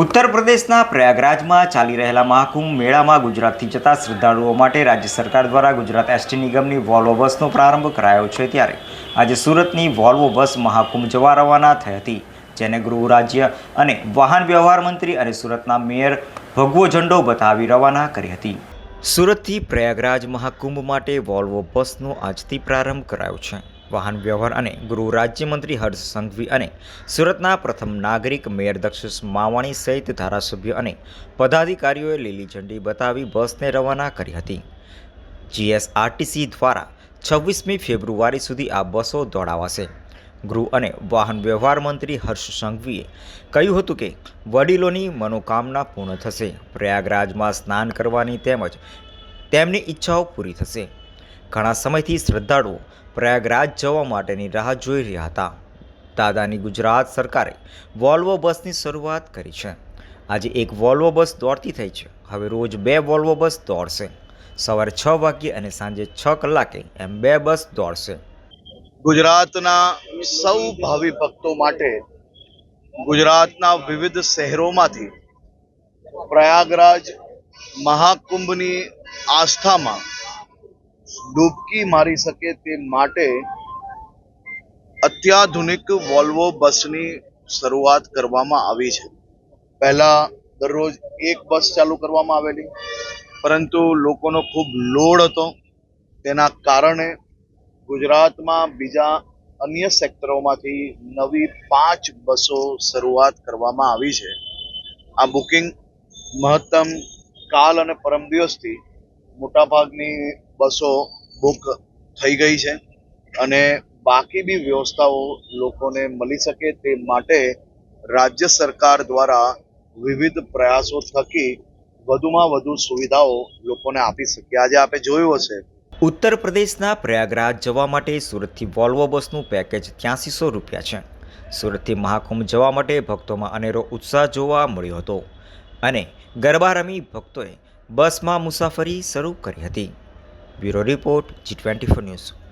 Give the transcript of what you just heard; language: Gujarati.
ઉત્તર પ્રદેશના પ્રયાગરાજમાં ચાલી રહેલા મહાકુંભ મેળામાં ગુજરાતથી જતા શ્રદ્ધાળુઓ માટે રાજ્ય સરકાર દ્વારા ગુજરાત એસટી નિગમની વોલ્વો બસનો પ્રારંભ કરાયો છે ત્યારે આજે સુરતની વોલ્વો બસ મહાકુંભ જવા રવાના થઈ હતી, જેને ગૃહ રાજ્ય અને વાહન વ્યવહાર મંત્રી અને સુરતના મેયર ભગવો ઝંડો બતાવી રવાના કરી હતી. સુરતથી પ્રયાગરાજ મહાકુંભ માટે વોલ્વો બસનો આજથી પ્રારંભ કરાયો છે. વાહન વ્યવહાર અને ગૃહ રાજ્યમંત્રી હર્ષ સંઘવી અને સુરતના પ્રથમ નાગરિક મેયર દક્ષિષ માવાણી સહિત ધારાસભ્ય અને પદાધિકારીઓએ લીલી ઝંડી બતાવી બસને રવાના કરી હતી. જીએસઆરટીસી દ્વારા છવ્વીસમી ફેબ્રુઆરી સુધી આ બસો દોડાવાશે. ગૃહ અને વાહન વ્યવહાર મંત્રી હર્ષ સંઘવીએ કહ્યું હતું કે વડીલોની મનોકામના પૂર્ણ થશે. પ્રયાગરાજમાં સ્નાન કરવાની તેમજ તેમની ઈચ્છાઓ પૂરી થશે. ઘણા સમયથી શ્રદ્ધાળુઓ પ્રયાગરાજ જવા માટેની રાહ જોઈ રહ્યા હતા. દાદાની ગુજરાત સરકારે વોલ્વો બસની શરૂઆત કરી છે. આજે એક વોલ્વો બસ દોડતી થઈ છે. હવે રોજ બે વોલ્વો બસ દોડશે. સવારે છ વાગ્યે અને સાંજે છ કલાકે એમ બે બસ દોડશે. ગુજરાતના સૌ ભાવિ ભક્તો માટે ગુજરાતના વિવિધ શહેરોમાંથી પ્રયાગરાજ મહાકુંભની આસ્થામાં ડૂબકી મારી શકે તે માટે અત્યાધુનિક વોલ્વો બસની શરૂઆત કરવામાં આવી છે. પહેલા દરરોજ એક બસ ચાલુ કરવામાં આવેલી, પરંતુ લોકોનો ખૂબ લોડ હતો. તેના કારણે ગુજરાતમાં બીજા અન્ય સેક્ટરોમાંથી નવી પાંચ બસો શરૂઆત કરવામાં આવી છે. આ બુકિંગ મહત્તમ કાલ અને પરમ દિવસથી મોટાભાગની બસો બુક થઈ ગઈ છે અને બાકી બી વ્યવસ્થાઓ લોકોને મળી શકે તે માટે રાજ્ય સરકાર દ્વારા વિવિધ પ્રયાસો થકી વધુમાં વધુ સુવિધાઓ લોકોને આપી શકીએ આજે આપણે જોયું હશે. ઉત્તર પ્રદેશના પ્રયાગરાજ જવા માટે સુરતથી વોલ્વો બસનું પેકેજ ત્યાંસીસો રૂપિયા છે. સુરતથી મહાકુંભ જવા માટે ભક્તોમાં અનેરો ઉત્સાહ જોવા મળ્યો હતો અને ગરબા રમી ભક્તોએ બસમાં મુસાફરી શરૂ કરી હતી. Bureau Report, G24 News.